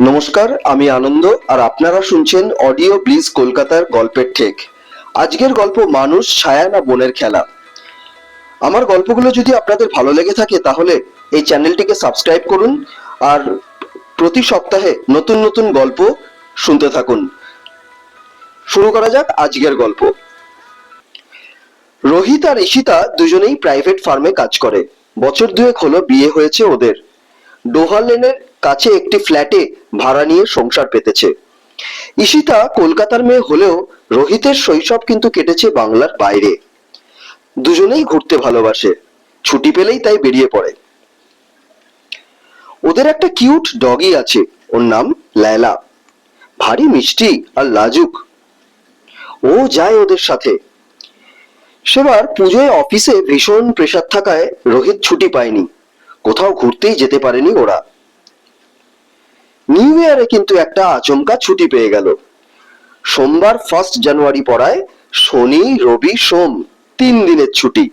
নমস্কার, আমি আনন্দ আর আপনারা শুনছেন অডিও ব্লিজ কলকাতার গল্পের ঠেক। আজকের গল্প মানুষ, ছায়া না বনের খেলা? আমার গল্পগুলো যদি আপনাদের ভালো লেগে থাকে তাহলে এই চ্যানেলটিকে সাবস্ক্রাইব করুন আর প্রতি সপ্তাহে নতুন নতুন গল্প শুনতে থাকুন। শুরু করা যাক আজকের গল্প। রোহিত আর ঈশিতা দুজনেই প্রাইভেট ফার্মে কাজ করে। বছর দুয়েক হলো বিয়ে হয়েছে ওদের। ডোহার লেনের কাছে একটি ফ্ল্যাটে ভাড়া নিয়ে সংসার পেতেছে। ঈশিতা কলকাতার মেয়ে হলেও রোহিতের শৈশব কিন্তু কেটেছে বাংলার বাইরে। দুজনেই ঘুরতে ভালোবাসে, ছুটি পেলেই তাই বেরিয়ে পড়ে। ওদের একটা কিউট ডগি আছে, ওর নাম লায়লা। ভারী, মিষ্টি আর লাজুক। ও যায় ওদের সাথে। সেবার পুজোয় অফিসে ভীষণ প্রেশার থাকায় রোহিত ছুটি পায়নি। কোথাও ঘুরতেই যেতে পারেনি ওরা। নিউ ইয়ারে কিন্তু একটা আচমকা ছুটি পেয়ে গেল। সোমবার ফার্স্ট জানুয়ারি পড়ায় শনি রবি সোম তিন দিনের ছুটি।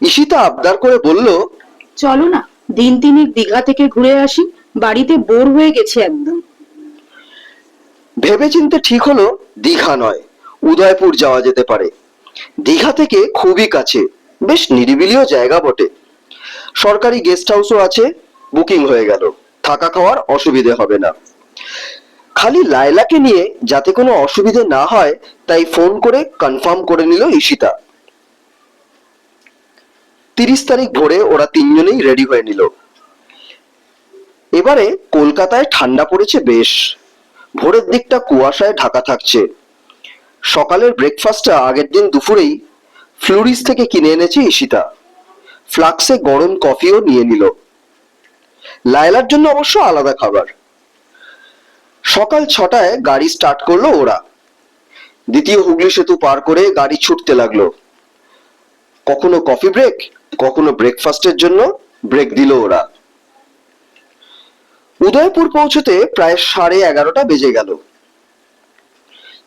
ঈশিতা আবদার করে বলল চলো না দিন তিনেক দীঘা থেকে ঘুরে আসি বাড়িতে বোর হয়ে গেছে একদম। ভেবেচিন্তে ঠিক হলো দীঘা নয় উদয়পুর যাওয়া যেতে পারে। দীঘা থেকে খুবই কাছে বেশ নিরিবিলিও জায়গা বটে। সরকারি গেস্ট হাউসও আছে বুকিং হয়ে গেল। থাকা খাওয়ার অসুবিধে হবে না। খালি লায়লাকে নিয়ে যাতে কোনো অসুবিধে না হয়, তাই ফোন করে কনফার্ম করে নিল ঈশিতা। তিরিশ তারিখ ভোরে ওরা তিনজনেই রেডি হয়ে নিল। এবারে কলকাতায় ঠান্ডা পড়েছে বেশ। ভোরের দিকটা কুয়াশায় ঢাকা থাকছে। সকালের ব্রেকফাস্টটা আগের দিন দুপুরেই ফ্লুরিস থেকে কিনে এনেছে ঈশিতা। ফ্লাক্সে গরম কফিও নিয়ে নিল। লায়লার জন্য অবশ্য আলাদা খাবার। সকাল ছটায় গাড়ি স্টার্ট করল ওরা। দ্বিতীয় হুগলি সেতু পার করে গাড়ি ছুটতে লাগল। কখনো কফি ব্রেক কখনো ব্রেকফাস্টের জন্য ব্রেক দিল ওরা। উদয়পুর পৌঁছতে প্রায় সাড়ে এগারোটা বেজে গেল।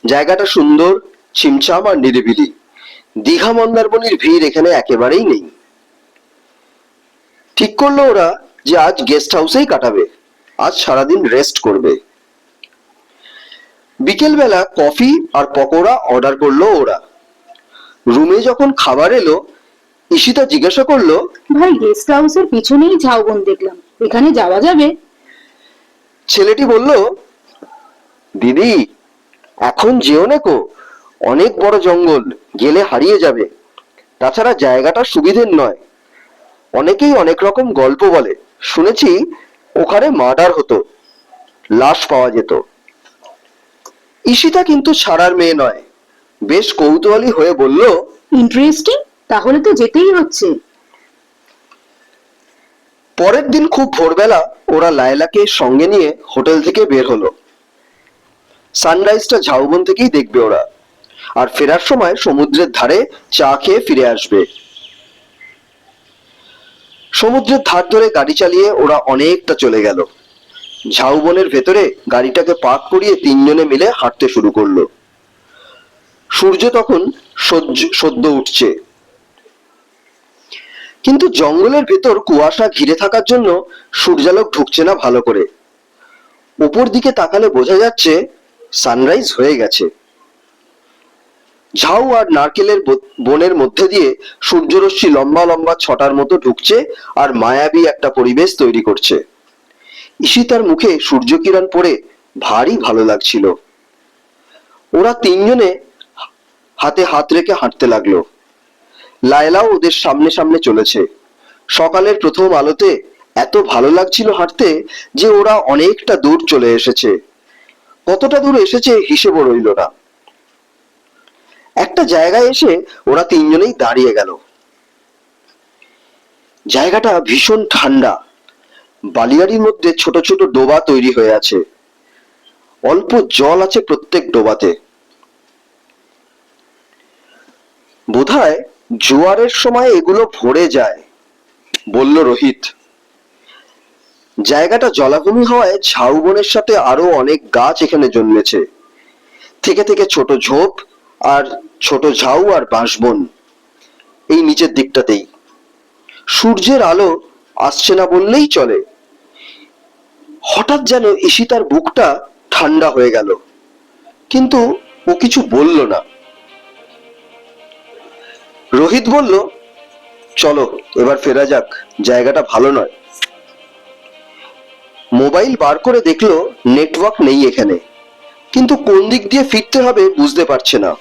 জায়গাটা সুন্দর, ছিমছাম আর নিরিবিলি। দীঘা মন্দারমণির ভিড় এখানে একেবারেই নেই। ঠিক করল ওরা যে আজ গেস্ট হাউসেই কাটাবে। আজ সারাদিন রেস্ট করবে। বিকেলবেলা কফি আর পকোড়া অর্ডার করল ওরা। রুমে যখন খাবার এলো ঈশিতা জিজ্ঞাসা করল ভাই গেস্ট হাউসের পিছনেই ঝাউবন দেখলাম। এখানে যাওয়া যাবে? ছেলেটি বলল দিদি এখন যেও নেকো অনেক বড় জঙ্গল গেলে হারিয়ে যাবে। তাছাড়া জায়গাটা সুবিধের নয়। অনেকেই অনেক রকম গল্প বলে। শুনেছি ওখানে মার্ডার হতো লাশ পাওয়া যেত। ঈশিতা কিন্তু ছাড়ার মেয়ে নয় বেশ কৌতূহলী হয়ে বলল ইন্টারেস্টিং তাহলে তো যেতেই হচ্ছে। পরের দিন খুব ভোরবেলা ওরা লায়লাকে সঙ্গে নিয়ে হোটেল থেকে বের হলো। সানরাইজটা ঝাউবন থেকেই দেখবে ওরা আর ফেরার সময় সমুদ্রের ধারে চা খেয়ে ফিরে আসবে। সমুদ্রের ধার ধরে গাড়ি চালিয়ে ওরা অনেকটা চলে গেল। ঝাউবনের ভেতরে গাড়িটাকে পার্ক করিয়ে তিনজনে মিলে হাঁটতে শুরু করল। সূর্য তখন সহ্য- সদ্য উঠছে। কিন্তু জঙ্গলের ভেতর কুয়াশা ঘিরে থাকার জন্য সূর্যালোক ঢুকছে না ভালো করে। উপর দিকে তাকালে বোঝা যাচ্ছে সানরাইজ হয়ে গেছে। ঝাউ আর নারকেলের বনের মধ্যে দিয়ে সূর্যরশ্মি লম্বা লম্বা ছটার মতো ঢুকছে আর মায়াবী একটা পরিবেশ তৈরি করছে। ঈশিতার মুখে সূর্যকিরণ পড়ে ভারী ভালো লাগছিল। ওরা তিনজনে হাতে হাত রেখে হাঁটতে লাগল। লায়লাও ওদের সামনে সামনে চলেছে। সকালের প্রথম আলোতে এত ভালো লাগছিল হাঁটতে যে ওরা অনেকটা দূর চলে এসেছে। কতটা দূর এসেছে হিসেবও রইল না। একটা জায়গায় এসে ওরা তিনজনেই দাঁড়িয়ে গেল। জায়গাটা ভীষণ ঠান্ডা। বালিয়াড়ির মধ্যে ছোট ছোট ডোবা তৈরি হয়ে আছে। অল্প জল আছে প্রত্যেক ডোবাতে। বোধহয় জোয়ারের সময় এগুলো ভরে যায়, বলল রোহিত। জায়গাটা জলাভূমি হওয়ায় ঝাউবনের সাথে আরও অনেক গাছ এখানে জন্মেছে। থেকে থেকে ছোট ঝোপ আর ছোট ঝাউ আর বাঁশবন এই নিচের দিকটাতেই। সূর্যের আলো আসছে না বললেই চলে। হঠাৎ যেন ঈশিতার বুকটা ঠান্ডা হয়ে গেল। কিন্তু ও কিছু বলল না। রোহিত বলল, চলো, এবার ফেরা যাক। জায়গাটা ভালো নয়। মোবাইল বার করে দেখল, নেটওয়ার্ক নেই এখানে। কিন্তু কোন দিক দিয়ে ফিরতে হবে বুঝতে পারছে না।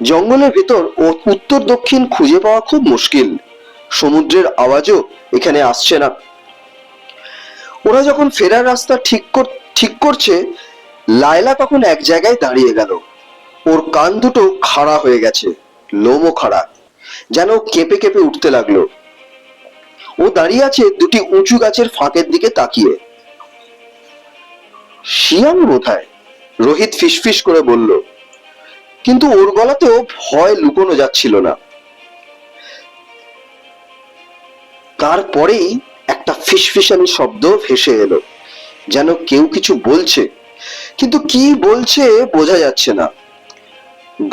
জঙ্গলের ভেতর ও উত্তর দক্ষিণ খুঁজে পাওয়া খুব মুশকিল। সমুদ্রের আওয়াজও এখানে আসছে না। ওরা যখন ফেরার রাস্তা ঠিক ঠিক করছে, লায়লা তখন এক জায়গায় দাঁড়িয়ে গেল। ওর কান দুটো খাড়া হয়ে গেছে, লোমও খাড়া, যেন কেঁপে কেঁপে উঠতে লাগল। ও দাঁড়িয়ে আছে দুটি উঁচু গাছের ফাঁকের দিকে তাকিয়ে। শিয়াম বোধহয় রোহিত ফিসফিস করে বলল কিন্তু ওর গলাতেও ভয় লুকোনো যাচ্ছিল না। তারপরেই একটা ফিসফিসানি শব্দ ভেসে এলো, যেন কেউ কিছু বলছে, কিন্তু কি বলছে বোঝা যাচ্ছে না।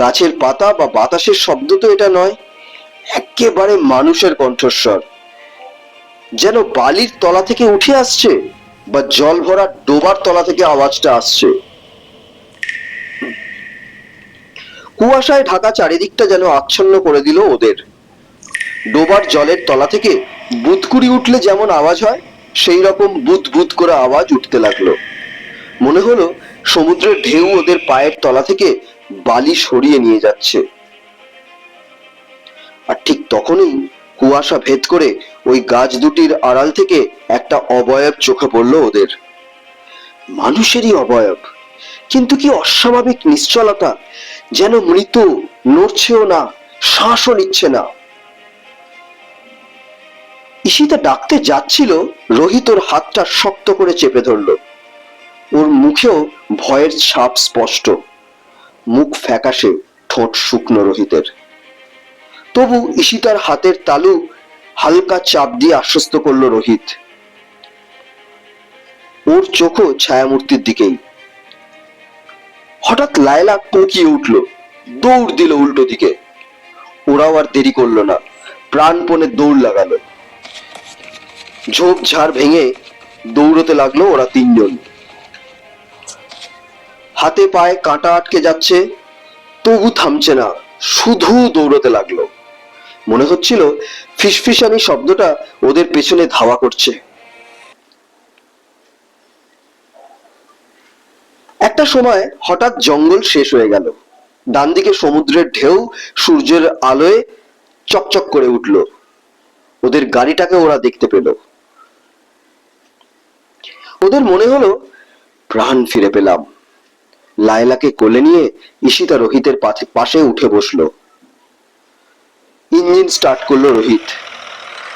গাছের পাতা বা বাতাসের শব্দ তো এটা নয়, একেবারে মানুষের কণ্ঠস্বর। যেন বালির তলা থেকে উঠে আসছে বা জল ভরা ডোবার তলা থেকে আওয়াজটা আসছে। কুয়াশায় ঢাকা চারিদিকটা যেন আচ্ছন্ন করে দিল ওদের। ডোবার জলের তলা থেকে বুদকুড়ি উঠলে যেমন আওয়াজ হয়, সেই রকম বুদ বুদ করে আওয়াজ উঠতে লাগল। মনে হলো সমুদ্রের ঢেউ ওদের পায়ের তলা থেকে বালি সরিয়ে নিয়ে যাচ্ছে। আর ঠিক তখনই কুয়াশা ভেদ করে ওই গাছ দুটির আড়াল থেকে একটা অবয়ব চোখে পড়ল ওদের। মানুষেরই অবয়ব। কিন্তু কি অস্বাভাবিক নিশ্চলতা যেন মৃত নড়ছেও না, শ্বাসও নিচ্ছে না? ঈশিতা ডাকতে যাচ্ছিল, রোহিত ওর হাতটা শক্ত করে চেপে ধরলো। ওর মুখেও ভয়ের ছাপ স্পষ্ট। মুখ ফ্যাকাশে, ঠোঁট শুকনো রোহিতের। তবু ঈশিতার হাতের তালু হালকা চাপ দিয়ে আশ্বস্ত করল রোহিত। ওর চোখও ছায়ামূর্তির দিকেই। হঠাৎ লায়লা কোঁকিয়ে উঠল। দৌড় দিল উল্টো দিকে। ওরাও আর দেরি করল না। প্রাণপণে দৌড় লাগালো। ঝোপঝাড় ভেঙে দৌড়তে লাগল ওরা তিনজন। হাতে পায়ে কাঁটা আটকে যাচ্ছে, তবু থামছে না, শুধু দৌড়তে লাগল। মনে হচ্ছিল ফিসফিসানি শব্দটা ওদের পেছনে ধাওয়া করছে। একটা সময় হঠাৎ জঙ্গল শেষ হয়ে গেল। ডান দিকে সমুদ্রের ঢেউ সূর্যের আলোয় চকচক করে উঠল। ওদের গাড়িটাকে ওরা দেখতে পেল। ওদের মনে হলো, প্রাণ ফিরে পেলাম। লায়লাকে কোলে নিয়ে ঈশিতা রোহিতের পাশে- উঠে বসল। ইঞ্জিন স্টার্ট করল রোহিত।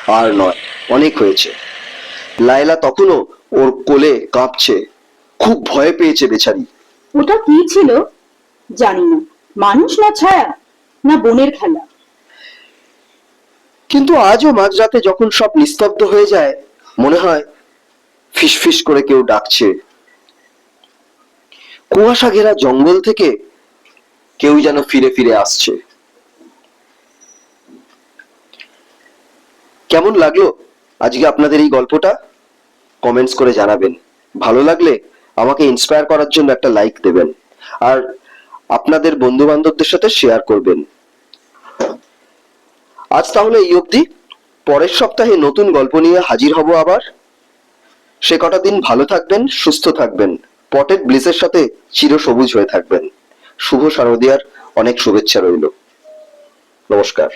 আর নয়, অনেক হয়েছে। লায়লা তখনও ওর কোলে কাঁপছে। খুব ভয় পেয়েছে বেচারি। ওটা কি ছিল? জানি না। মানুষ না ছায়া, না বনের খেলা? কিন্তু আজও মাঝরাতে যখন সব নিস্তব্ধ হয়ে যায়, মনে হয় ফিসফিস করে কেউ ডাকছে। কুয়াশা ঘেরা জঙ্গল থেকে কেউ যেন ফিরে ফিরে আসছে। কেমন লাগল আজকে আপনাদের এই গল্পটা? কমেন্টস করে জানাবেন। ভালো লাগলে আমাকে ইন্সপায়ার করার জন্য একটা লাইক দেবেন। আর আপনাদের বন্ধু বান্ধবদের সাথে শেয়ার করবেন। আজ তাহলে এই অবধি। পরের সপ্তাহে নতুন গল্প নিয়ে হাজির হব আবার। সে কটা দিন ভালো থাকবেন, সুস্থ থাকবেন। পটেড ব্লিসের সাথে চির সবুজ হয়ে থাকবেন। শুভ শারদিয়ার অনেক শুভেচ্ছা রইল। নমস্কার।